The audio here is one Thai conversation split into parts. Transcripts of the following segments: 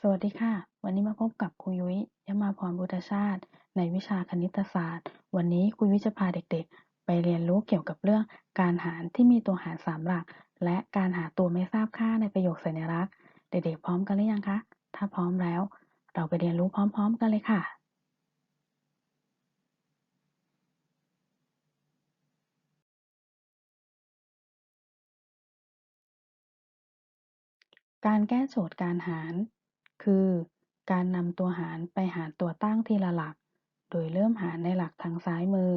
สวัสดีค่ะ วันนี้มาพบกับครูยุ้ยยมาพรบุตรชาติ ในวิชาคณิตศาสตร์ วันนี้ครูยุ้ยจะพาเด็กๆ ไปเรียนรู้เกี่ยวกับเรื่องการหารที่มีตัวหารสามหลัก และการหาตัวไม่ทราบค่าในประโยคสัญลักษณ์ เด็กๆ พร้อมกันหรือยังคะ ถ้าพร้อมแล้ว เราไปเรียนรู้พร้อม ๆ กันเลยค่ะ การแก้โจทย์การหาร คือ การนำตัวหารไปหารตัวตั้งทีละหลัก โดยเริ่มหารในหลักทางซ้ายมือ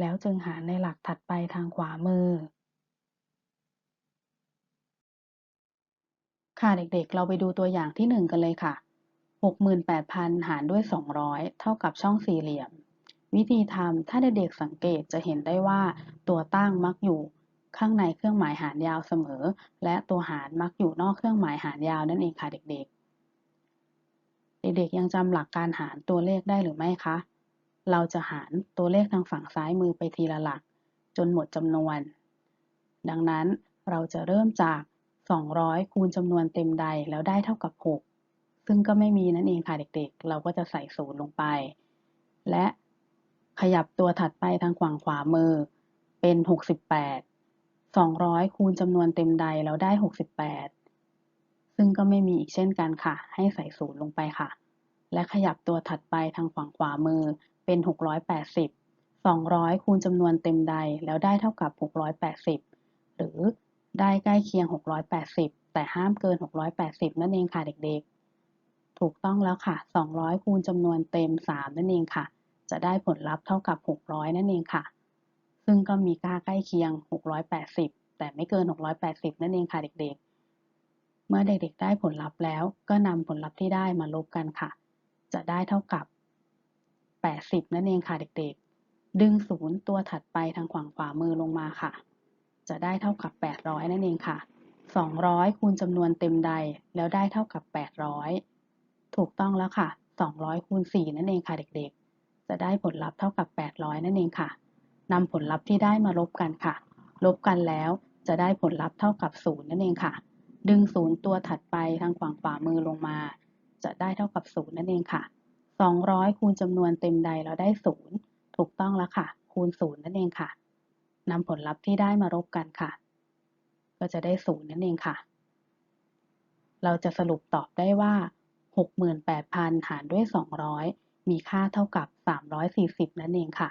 แล้วจึงหารในหลักถัดไปทางขวามือ ค่ะเด็กๆ เราไปดูตัวอย่างที่ 1 กันเลยค่ะ 68,000 หารด้วย 200 เท่ากับช่องสี่เหลี่ยม วิธีทำถ้าเด็กๆสังเกตจะเห็นได้ว่า ตัวตั้งมักอยู่ข้างในเครื่องหมายหารยาวเสมอ และตัวหารมักอยู่นอกเครื่องหมายหารยาวนั่นเองค่ะเด็กๆ เด็กๆยังจำหลักการหารตัวเลขได้หรือไม่คะ เราจะหารตัวเลขทางฝั่งซ้ายมือไปทีละหลัก จนหมดจำนวน ดังนั้นเราจะเริ่มจาก 200 คูณจำนวนเต็มใดแล้วได้เท่ากับ 6 ซึ่งก็ไม่มีนั่นเองค่ะเด็กๆ เราก็จะใส่ศูนย์ลงไป และขยับตัวถัดไปทางฝั่งขวามือ เป็น 68 200 คูณจำนวนเต็มใดแล้วได้ 68 ซึ่งก็ไม่มีอีกเช่นกันค่ะ ให้ใส่ศูนย์ลงไปค่ะ และขยับตัวถัดไปทางฝั่งขวามือเป็น 680 200 คูณจำนวนเต็มใดแล้วได้เท่ากับ 680 หรือได้ใกล้เคียง 680 แต่ห้ามเกิน 680 นั่นเองค่ะเด็กๆ ถูกต้องแล้วค่ะ 200 คูณจำนวนเต็ม 3 นั่นเองค่ะ จะได้ผลลัพธ์เท่ากับ 600 นั่นเองค่ะ ซึ่งก็มีค่าใกล้เคียง 680 แต่ไม่เกิน 680 นั่นเองค่ะเด็กๆ เมื่อเด็กๆได้ผลลัพธ์แล้ว ก็นำผลลัพธ์ที่ได้มาลบกันค่ะ จะได้เท่ากับ 80 นั่นเองค่ะเด็กๆ ดึงศูนย์ตัวถัดไปทางฝั่งขวามือลงมาค่ะ จะได้เท่ากับ 800 นั่นเองค่ะ 200 คูณจำนวนเต็มใดแล้วได้เท่ากับ 800 ถูกต้องแล้วค่ะ 200 คูณ 4 นั่นเองค่ะเด็กๆ จะได้ผลลัพธ์เท่ากับ 800 นั่นเองค่ะนำผลลัพธ์ที่ได้มาลบกันค่ะ ลบกันแล้วจะได้ผลลัพธ์เท่ากับ 0 นั่นเองค่ะ ดึง0ตัวถัดไปทางฝั่งขวามือลงมา จะได้เท่ากับ0นั่นเองค่ะ 200 คูณจำนวนเต็มใดแล้วได้0ถูกต้องแล้วค่ะ คูณ0นั่นเองค่ะนำผลลัพธ์ที่ได้มารบกันค่ะ ก็จะได้ศูนย์นั่นเองค่ะ เราจะสรุปตอบได้ว่า 68,000 หารด้วย 200 มีค่าเท่ากับ 340 นั่นเองค่ะ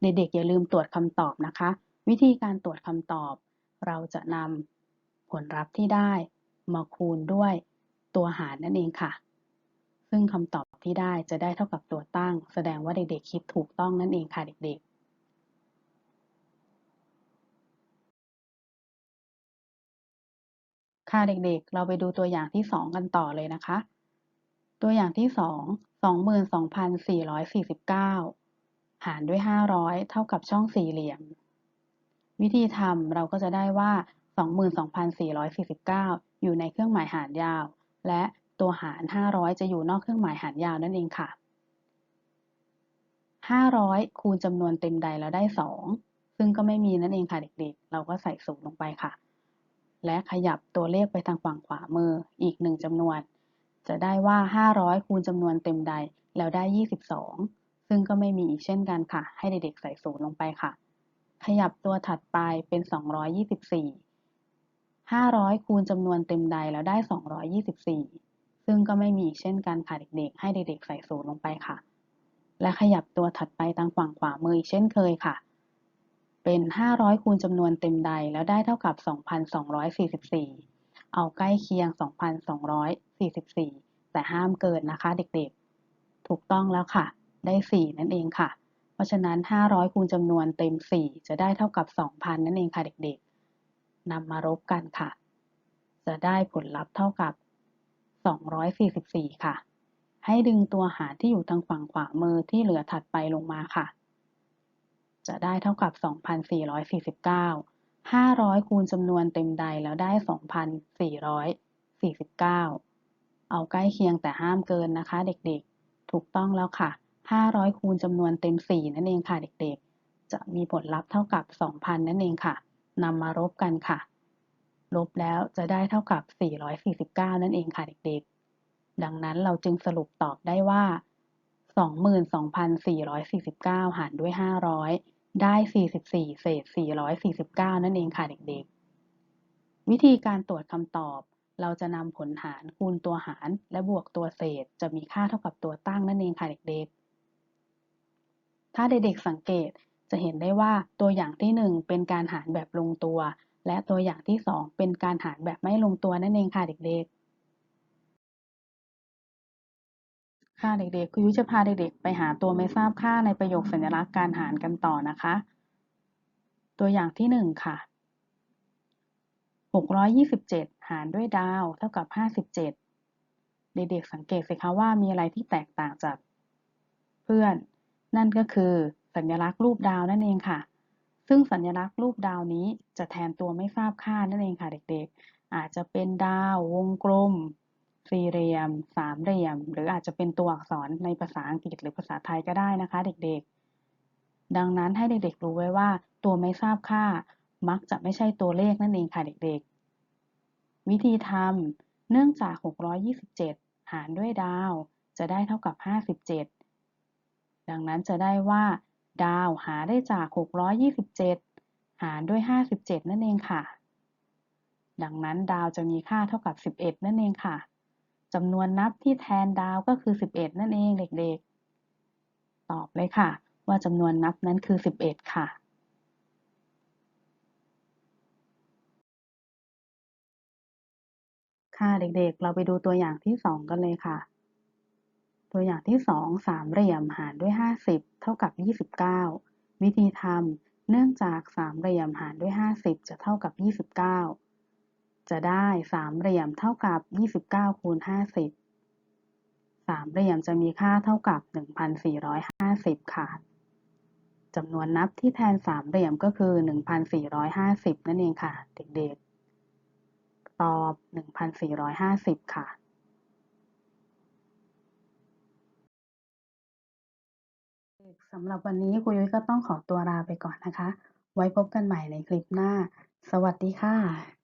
เด็กๆอย่าลืมตรวจคำตอบนะคะ วิธีการตรวจคำตอบ เราจะนำ ผลลัพธ์ที่ได้มาคูณด้วยตัวหารนั่นเองค่ะ ซึ่งคำตอบที่ได้จะได้เท่ากับตัวตั้ง แสดงว่าเด็กๆคิดถูกต้องนั่นเองค่ะเด็กๆค่ะเด็กๆ เราไปดูตัวอย่างที่ 2 กันต่อเลยนะคะ ตัวอย่างที่ 2 22,449 หารด้วย 500 เท่ากับช่องสี่เหลี่ยม วิธีทำเราก็จะได้ว่า 22,449 อยู่ในเครื่องหมายหารยาว และตัวหาร 500 จะอยู่นอกเครื่องหมายหารยาวนั่นเองค่ะ 500 คูณจำนวนเต็มใดแล้วได้ 2 ซึ่งก็ไม่มีนั่นเองค่ะเด็กๆ เราก็ใส่ศูนย์ลงไปค่ะ และขยับตัวเลขไปทางฝั่งขวามืออีกหนึ่งจำนวน จะได้ว่า 500 คูณจำนวนเต็มใดแล้วได้ 22 ซึ่งก็ไม่มีอีกเช่นกันค่ะ ให้เด็กๆใส่ศูนย์ลงไปค่ะ ขยับตัวถัดไปเป็น 224 500 คูณจำนวนเต็มใดแล้วได้ 224 ซึ่งก็ไม่มีอีกเช่นกันค่ะเด็กๆ ให้เด็กๆ ใส่ศูนย์ลงไปค่ะ และขยับตัวถัดไปทางฝั่งขวามืออีกเช่นเคยค่ะ เป็น 500 คูณจำนวนเต็มใดแล้วได้เท่ากับ 2,244 เอาใกล้เคียง 2,244 แต่ห้ามเกินนะคะเด็กๆ ถูกต้องแล้วค่ะ ได้ 4 นั่นเองค่ะ เพราะฉะนั้น 500 คูณจำนวนเต็ม 4 จะได้เท่ากับ 2,000 นั่นเองค่ะเด็กๆ นำมารบกันค่ะ จะได้ผลลัพธ์เท่ากับ 244 ค่ะ ให้ดึงตัวหารที่อยู่ทางฝั่งขวามือที่เหลือถัดไปลงมาค่ะ จะได้เท่ากับ 2,449 500 คูณจำนวนเต็มใดแล้วได้ 2,449 เอาใกล้เคียงแต่ห้ามเกินนะคะ เด็กๆ ถูกต้องแล้วค่ะ 500 คูณจำนวนเต็ม 4 นั่นเองค่ะเด็กๆ จะมีผลลัพธ์เท่ากับ 2,000 นั่นเองค่ะ นำมารบกันค่ะ ลบแล้วจะได้เท่ากับ 449 นั่นเองค่ะเด็กๆ ดังนั้นเราจึงสรุปตอบได้ว่า 22,449 หารด้วย 500 ได้ 44 เศษ 449 นั่นเองค่ะเด็กๆ วิธีการตรวจคำตอบ เราจะนำผลหารคูณตัวหารและบวกตัวเศษจะมีค่าเท่ากับตัวตั้งนั่นเองค่ะเด็กๆ ถ้าเด็กๆสังเกต จะเห็นได้ว่าตัวอย่างที่ 1 เป็นการหารแบบลงตัว และตัวอย่างที่ 2 เป็นการหารแบบไม่ลงตัวนั่นเองค่ะเด็กๆ ค่ะเด็กๆ คุณยุ้ยจะพาเด็กๆ ไปหาตัวไม่ทราบค่าในประโยคสัญลักษณ์การหารกันต่อนะคะ ตัวอย่างที่ 1 ค่ะ627 หารด้วยดาวเท่ากับ 57 เด็กๆ สังเกตสิคะว่ามีอะไรที่แตกต่างจากเพื่อน นั่นก็คือ สัญลักษณ์รูปดาวนั่นเองค่ะ ซึ่งสัญลักษณ์รูปดาวนี้จะแทนตัวไม่ทราบค่านั่นเองค่ะเด็กๆ อาจจะเป็นดาววงกลม สี่เหลี่ยม สามเหลี่ยม หรืออาจจะเป็นตัวอักษรในภาษาอังกฤษหรือภาษาไทยก็ได้นะคะ เด็กๆ ดังนั้นให้เด็กๆรู้ไว้ว่า ตัวไม่ทราบค่ามักจะไม่ใช่ตัวเลขนั่นเองค่ะเด็กๆ วิธีทำเนื่องจาก 627 หารด้วยดาว จะได้เท่ากับ 57 ดังนั้นจะได้ว่า ดาวหาได้จาก 627 หารด้วย 57 นั่นเองค่ะ ดังนั้นดาวจะมีค่าเท่ากับ 11 นั่นเองค่ะจำนวนนับที่แทนดาวก็คือ 11 นั่นเองเด็กๆ ตอบเลยค่ะ ว่าจำนวนนับนั้นคือ 11 ค่ะค่ะเด็กๆ เราไปดูตัวอย่างที่ 2 กันเลยค่ะ ตัวอย่างที่ 2 สามเหลี่ยมหารด้วย 50 เท่ากับ 29 วิธีทำเนื่องจากสามเหลี่ยมหารด้วย 50 จะเท่ากับ 29 จะได้สามเหลี่ยมเท่ากับ 29คูณ50 สามเหลี่ยมจะมีค่าเท่ากับ 1,450 ค่ะจำนวนนับที่แทนสามเหลี่ยมก็คือ 1,450 นั่นเองค่ะ เด็กๆ ตอบ 1,450 ค่ะ สำหรับวันนี้ครูยุ้ยก็ต้องขอตัวลาไปก่อนนะคะ ไว้พบกันใหม่ในคลิปหน้า สวัสดีค่ะ